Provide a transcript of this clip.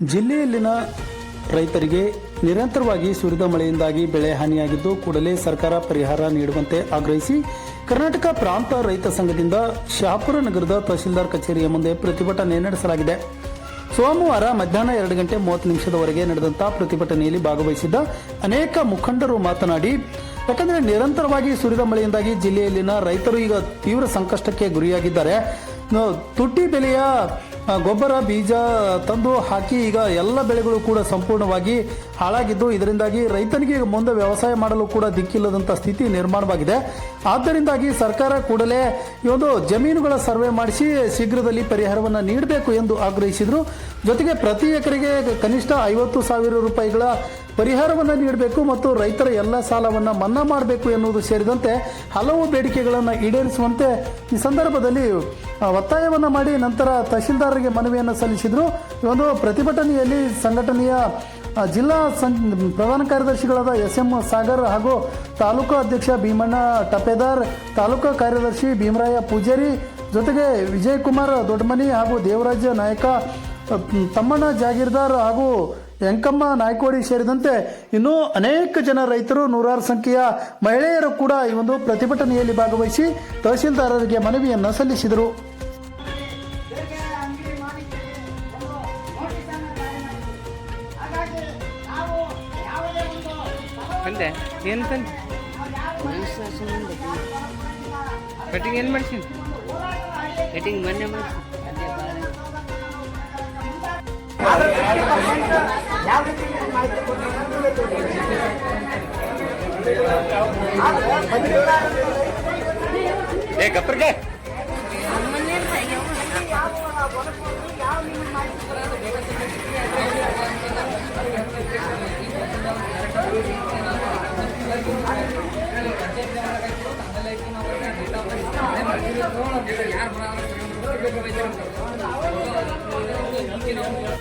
ಜಿಲ್ಲೆಯಲ್ಲಿನ ರೈತರಿಗೆ ನಿರಂತರವಾಗಿ ಸುರಿದ ಮಳೆಯಿಂದಾಗಿ ಬೆಳೆ ಹಾನಿಯಾಗಿದ್ದು ಕೂಡಲೇ ಸರ್ಕಾರ ಪರಿಹಾರ ನೀಡುವಂತೆ ಆಗ್ರಹಿಸಿ ಕರ್ನಾಟಕ ಪ್ರಾಂತ ರೈತ ಸಂಘದಿಂದ ಶಹಾಪುರ ನಗರದ ತಹಶೀಲ್ದಾರ್ ಕಚೇರಿಯ ಮುಂದೆ ಪ್ರತಿಭಟನೆ ನಡೆಸಲಾಗಿದೆ. ಸೋಮವಾರ ಮಧ್ಯಾಹ್ನ ಎರಡು ಗಂಟೆ ಮೂವತ್ತು ನಿಮಿಷದವರೆಗೆ ನಡೆದಂತಹ ಪ್ರತಿಭಟನೆಯಲ್ಲಿ ಭಾಗವಹಿಸಿದ್ದ ಅನೇಕ ಮುಖಂಡರು ಮಾತನಾಡಿ, ಯಾಕಂದರೆ ನಿರಂತರವಾಗಿ ಸುರಿದ ಮಳೆಯಿಂದಾಗಿ ಜಿಲ್ಲೆಯಲ್ಲಿನ ರೈತರು ಈಗ ತೀವ್ರ ಸಂಕಷ್ಟಕ್ಕೆ ಗುರಿಯಾಗಿದ್ದಾರೆ. ತುಟ್ಟಿ ಬೆಲೆಯ ಗೊಬ್ಬರ ಬೀಜ ತಂದು ಹಾಕಿ ಈಗ ಎಲ್ಲ ಬೆಳೆಗಳು ಕೂಡ ಸಂಪೂರ್ಣವಾಗಿ ಹಾಳಾಗಿದ್ದು, ಇದರಿಂದಾಗಿ ರೈತನಿಗೆ ಮುಂದೆ ವ್ಯವಸಾಯ ಮಾಡಲು ಕೂಡ ದಿಕ್ಕಿಲ್ಲದಂಥ ಸ್ಥಿತಿ ನಿರ್ಮಾಣವಾಗಿದೆ. ಆದ್ದರಿಂದಾಗಿ ಸರ್ಕಾರ ಕೂಡಲೇ ಈ ಒಂದು ಜಮೀನುಗಳ ಸರ್ವೆ ಮಾಡಿಸಿ ಶೀಘ್ರದಲ್ಲಿ ಪರಿಹಾರವನ್ನು ನೀಡಬೇಕು ಎಂದು ಆಗ್ರಹಿಸಿದರು. ಜೊತೆಗೆ ಪ್ರತಿ ಎಕರೆಗೆ ಕನಿಷ್ಠ ಐವತ್ತು ಸಾವಿರ ರೂಪಾಯಿಗಳ ಪರಿಹಾರವನ್ನು ನೀಡಬೇಕು ಮತ್ತು ರೈತರ ಎಲ್ಲ ಸಾಲವನ್ನು ಮನ್ನಾ ಮಾಡಬೇಕು ಎನ್ನುವುದು ಸೇರಿದಂತೆ ಹಲವು ಬೇಡಿಕೆಗಳನ್ನು ಈಡೇರಿಸುವಂತೆ ಈ ಸಂದರ್ಭದಲ್ಲಿ ಒತ್ತಾಯವನ್ನು ಮಾಡಿ ನಂತರ ತಹಶೀಲ್ದಾರರಿಗೆ ಮನವಿಯನ್ನು ಸಲ್ಲಿಸಿದರು. ಒಂದು ಪ್ರತಿಭಟನೆಯಲ್ಲಿ ಸಂಘಟನೆಯ ಜಿಲ್ಲಾ ಸಂ, ಪ್ರಧಾನ ಕಾರ್ಯದರ್ಶಿಗಳಾದ ಎಸ್ ಎಂ ಸಾಗರ್ ಹಾಗೂ ತಾಲೂಕು ಅಧ್ಯಕ್ಷ ಭೀಮಣ್ಣ ಟಪೇದಾರ್, ತಾಲೂಕು ಕಾರ್ಯದರ್ಶಿ ಭೀಮರಾಯ ಪೂಜಾರಿ, ಜೊತೆಗೆ ವಿಜಯಕುಮಾರ್ ದೊಡ್ಡಮನಿ ಹಾಗೂ ದೇವರಾಜ ನಾಯಕ ತಮ್ಮಣ್ಣ ಜಾಗೀರ್ದಾರ್ ಹಾಗೂ ಯಂಕಮ್ಮ ನಾಯ್ಕೋಡಿ ಸೇರಿದಂತೆ ಇನ್ನೂ ಅನೇಕ ಜನ ರೈತರು ನೂರಾರು ಸಂಖ್ಯೆಯ ಮಹಿಳೆಯರು ಕೂಡ ಈ ಒಂದು ಪ್ರತಿಭಟನೆಯಲ್ಲಿ ಭಾಗವಹಿಸಿ ತಹಸೀಲ್ದಾರರಿಗೆ ಮನವಿಯನ್ನು ಸಲ್ಲಿಸಿದರು. ಕಟಿಂಗ್ ಏನು ಮಾಡ್ತೀನಿ ಕಟಿಂಗ್ ಮೊನ್ನೆ ಮಾಡ್ತೀನಿ ಯಾವ ರೀತಿ ಮಾಹಿತಿ ಕೊಡ್ತಾರೆ ಏ ಗಪ್ಪರಿಗೆ ಯಾರು